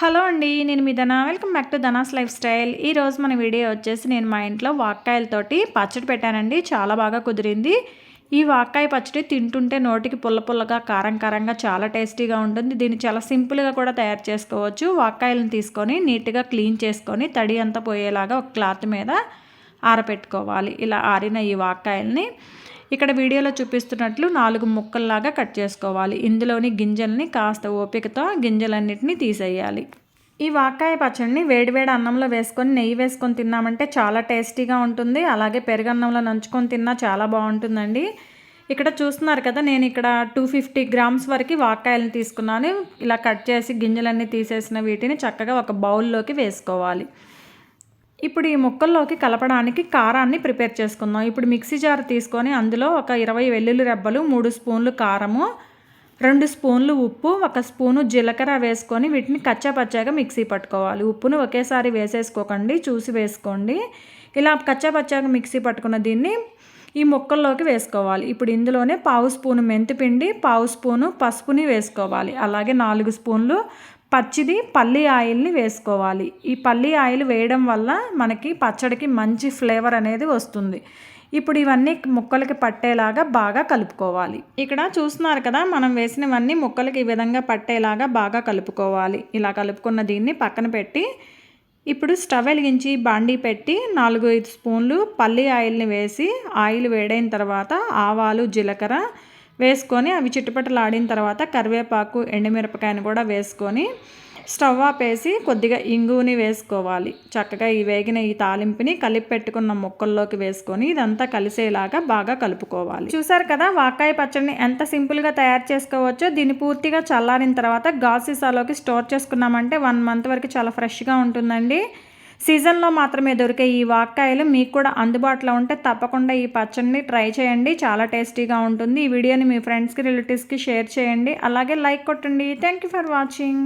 Hello అండి నేను మీ Dhana. Welcome back to Dhana's lifestyle. ఈరోజు మన వీడియో వచ్చేసి నేను మా ఇంట్లో వాక్కాయలతోటి పచ్చడి పెట్టానండి. చాలా బాగా కుదిరింది. ఈ వాక్కాయ పచ్చడి తింటుంటే నోటికి పుల్ల పుల్లగా కారం కారంగా చాలా టేస్టీగా ఉంటుంది. దీన్ని చాలా సింపుల్గా కూడా తయారు చేసుకోవచ్చు. వాక్కాయలను తీసుకొని నీట్గా క్లీన్ చేసుకొని తడి అంతా పోయేలాగా ఒక క్లాత్ మీద ఆరపెట్టుకోవాలి. ఇలా ఆరిన ఈ వాక్కాయల్ని. ఇక్కడ వీడియోలో చూపిస్తున్నట్లు నాలుగు ముక్కల్లాగా కట్ చేసుకోవాలి. ఇందులోని గింజల్ని కాస్త ఓపికతో గింజలన్నిటిని తీసేయాలి. ఈ వాకాయ పచ్చడిని వేడివేడి అన్నంలో వేసుకొని నెయ్యి వేసుకొని తిన్నామంటే చాలా టేస్టీగా ఉంటుంది. అలాగే పెరుగన్నంలో నంచుకొని తిన్నా చాలా బాగుంటుందండి. ఇక్కడ చూస్తున్నారు కదా నేను ఇక్కడ టూ ఫిఫ్టీ గ్రామ్స్ వరకు వాకాయలను తీసుకున్నాను. ఇలా కట్ చేసి గింజలన్నీ తీసేసిన వీటిని చక్కగా ఒక బౌల్లోకి వేసుకోవాలి. ఇప్పుడు ఈ ముక్కల్లోకి కలపడానికి కారాన్ని ప్రిపేర్ చేసుకుందాం. ఇప్పుడు మిక్సీ జార్ తీసుకొని అందులో ఒక ఇరవై వెల్లుల్లి రెబ్బలు మూడు స్పూన్లు కారము రెండు స్పూన్లు ఉప్పు ఒక స్పూను జీలకర్ర వేసుకొని వీటిని కచ్చాపచ్చాగా మిక్సీ పట్టుకోవాలి. ఉప్పును ఒకేసారి వేసేసుకోకండి చూసి వేసుకోండి. ఇలా కచ్చాపచ్చాగా మిక్సీ పట్టుకున్న దీన్ని ఈ ముక్కల్లోకి వేసుకోవాలి. ఇప్పుడు ఇందులోనే పావు స్పూను మెంతిపిండి పావు స్పూను పసుపుని వేసుకోవాలి. అలాగే నాలుగు స్పూన్లు పచ్చిది పల్లి ఆయిల్ని వేసుకోవాలి. ఈ పల్లి ఆయిల్ వేయడం వల్ల మనకి పచ్చడికి మంచి ఫ్లేవర్ అనేది వస్తుంది. ఇప్పుడు ఇవన్నీ ముక్కలకి పట్టేలాగా బాగా కలుపుకోవాలి. ఇక్కడ చూస్తున్నారు కదా మనం వేసినవన్నీ ముక్కలకి ఈ విధంగా పట్టేలాగా బాగా కలుపుకోవాలి. ఇలా కలుపుకున్న దీన్ని పక్కన పెట్టి ఇప్పుడు స్టవ్ వెలిగించి బాండీ పెట్టి నాలుగు ఐదు స్పూన్లు పల్లి ఆయిల్ని వేసి ఆయిల్ వేడైన తర్వాత ఆవాలు జీలకర్ర వేసుకొని అవి చిట్టుపట్టలాడిన తర్వాత కరివేపాకు ఎండుమిరపకాయను కూడా వేసుకొని స్టవ్ ఆపేసి కొద్దిగా ఇంగుని వేసుకోవాలి. చక్కగా ఈ వేగిన ఈ తాలింపుని కలిపి పెట్టుకున్న ముక్కల్లోకి వేసుకొని ఇదంతా కలిసేలాగా బాగా కలుపుకోవాలి. చూసారు కదా వాకాయ పచ్చడిని ఎంత సింపుల్గా తయారు చేసుకోవచ్చో. దీన్ని పూర్తిగా చల్లారిన తర్వాత గాసిసాలోకి స్టోర్ చేసుకున్నామంటే వన్ మంత్ వరకు చాలా ఫ్రెష్గా ఉంటుందండి. సీజన్లో మాత్రమే దొరికే ఈ వాక్కాయలు మీకు కూడా అందుబాటులో ఉంటే తప్పకుండా ఈ పచ్చడిని ట్రై చేయండి. చాలా టేస్టీగా ఉంటుంది. ఈ వీడియోని మీ ఫ్రెండ్స్కి రిలేటివ్స్కి షేర్ చేయండి. అలాగే లైక్ కొట్టండి. Thank you for watching